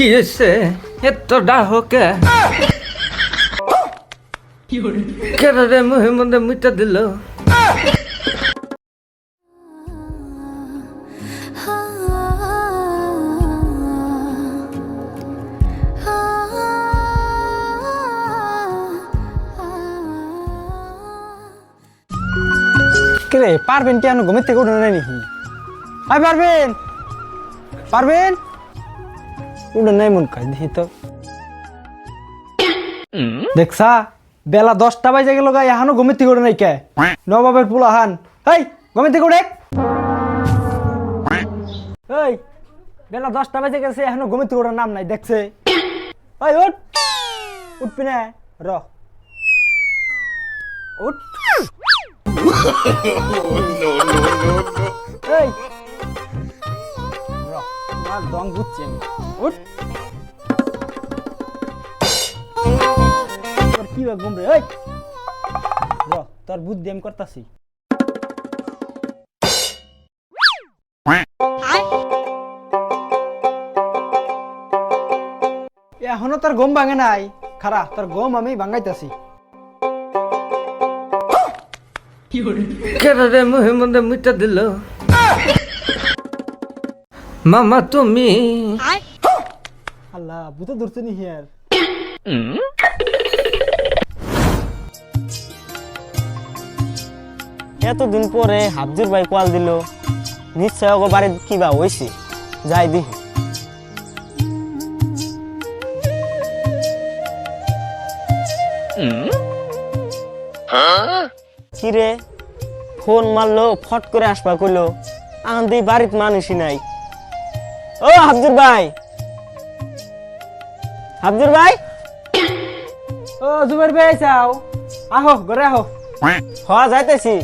কি হয়েছে এত ডাহকে? মুহে মধ্যে মুইটা দিল? পারবেন কি এখন ঘুমের থেকে উঠে নাই নাকি? আই পারবেন! পারবেন? উঠে নাই মন কাজ দেখি তো। দেখছা, বেলা দশটা বাজে গেল গা, এখনও ঘুমের থেকে নাই কে? নবাবের পোলা হান। এই ঘুমের থেকে এই বেলা দশটা বাজে গেছে, এখনও ঘুমের থেকে নাম নাই, দেখছে? ওই উঠ! উঠবি না, র। উঠ! এই র, তোমার দম বুঝছি কি রে? র তোর বুদ্ধি আমি করতাছি। এখনও তোর গম ভাঙে নাই। খারা তোর গম আমি ভাঙাইতাছি। কেরে মুহে মধ্যে মুইটা দিল। মামা তুমি? আল্লাহ বুঝতে ধরছে নি হিয়ার। এতদিন পরে হাবজুর ভাই কল দিল নিশ্চয় ওগো বাড়ি কিবা হইছে? যাই দেখি। কিরে ফোন মারলো ফট করে আসবা কইলো আন্দি বাড়িত মানুষই নাই। ও হাবজুর ভাই। হাবজুর ভাই? ও জুবের ভাই, চাও। আহো, ঘরে আহো। হওয়া যাইতেছি।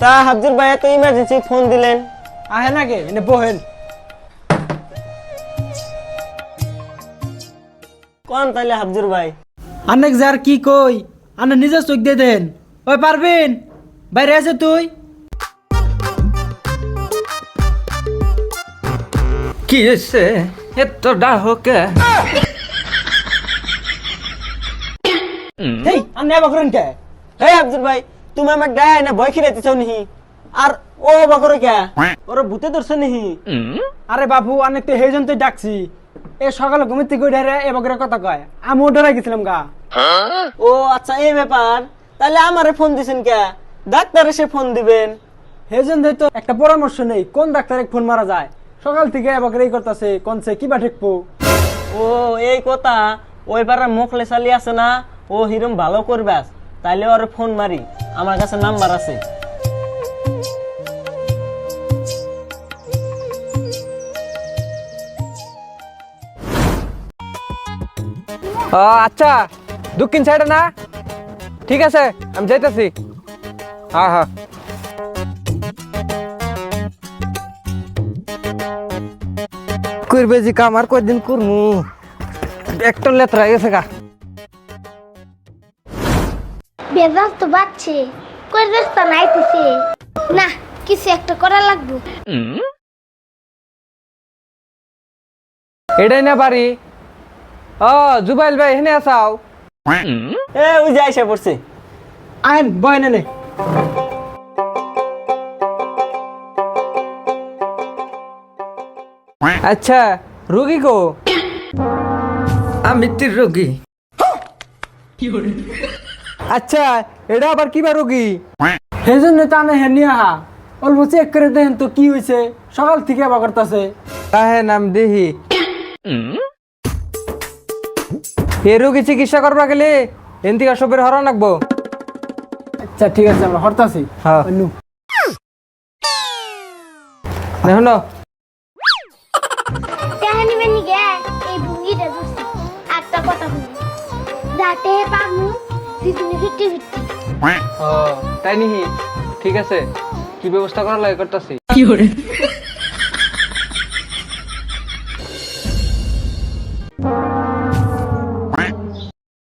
তা হাবজুর ভাই, এত ইমার্জেন্সি ফোন দিলেন। আহে নাকি এনে বহেন। কোন তাইলে হাবজুর ভাই? অনেক যার কি কই, আনে নিজে চোখ দিয়ে দেন। ওই পারবেন, বাইরে আছে তুই? কি হয়েছে এত ডাহকে। এই আনে বকরেন কে? হে আব্দুল ভাই তুমি আমার গায়ে না ভয় খিরাইতেছ নিহি। আর ও বাকরে কে? ওর ভূতে ধরছে নিহি। আরে বাবু অনেক তো হেজন তুই ডাকছি। এ সকালে ঘুমির থেকে উঠে রে এ বকরে কথা কয়। আমি ডরাই গেছিলাম গা। ও আচ্ছা এই ব্যাপার। তাহলে আমারে ফোন দিছেন কে? ডাক্তার এসে ফোন দিবেন। হেজন তো একটা পরামর্শ নেই কোন ডাক্তারে ফোন মারা যায়? সকাল থেকে এ বকরে করতেছে কোনছে কিবা ঠেকবো? ও এই কথা ওই পাড়ার মুখলে চালি আছে না ও হিরম ভালো করবাস তাইলে ওর ফোন মারি আমার কাছে নাম্বার আছে। ও আচ্ছা দক্ষিণ সাইডে না? ঠিক আছে আমি যাইতেছি। হ্যাঁ হ্যাঁ। করবে যে কাম আর কয়দিন করমু? একটা লেত্রা গেছে গা। বেজাল তো বাচ্চে কই রাস্তা নাইতেছে? না কিছু একটা করা লাগবে। এটাই না পারি ও জুবাইল ভাই এখানে আসাও। এ ওই যে আইসা পড়ছে। আইন বয় নে। আচ্ছা রুগী কো আমি তীর রোগী। আচ্ছা এটা আবার কিবা রুগী? হেজন তো আনে হেনি আহা অল্প চেক করে দেখেন তো কি হয়েছে সকাল থেকে এবার করতেছে। তাহে নাম দেহি। এ রুগী চিকিৎসা করবা গেলে এনতিকা সবের হরা নাকবো আচ্ছা ঠিক আছে আমরা হরতাছি। হ্যাঁ। দেখুন দাঁতে পাবো দিদুনি ও তাই নিহি? ঠিক আছে। কি ব্যবস্থা করা লাগে করতেছি?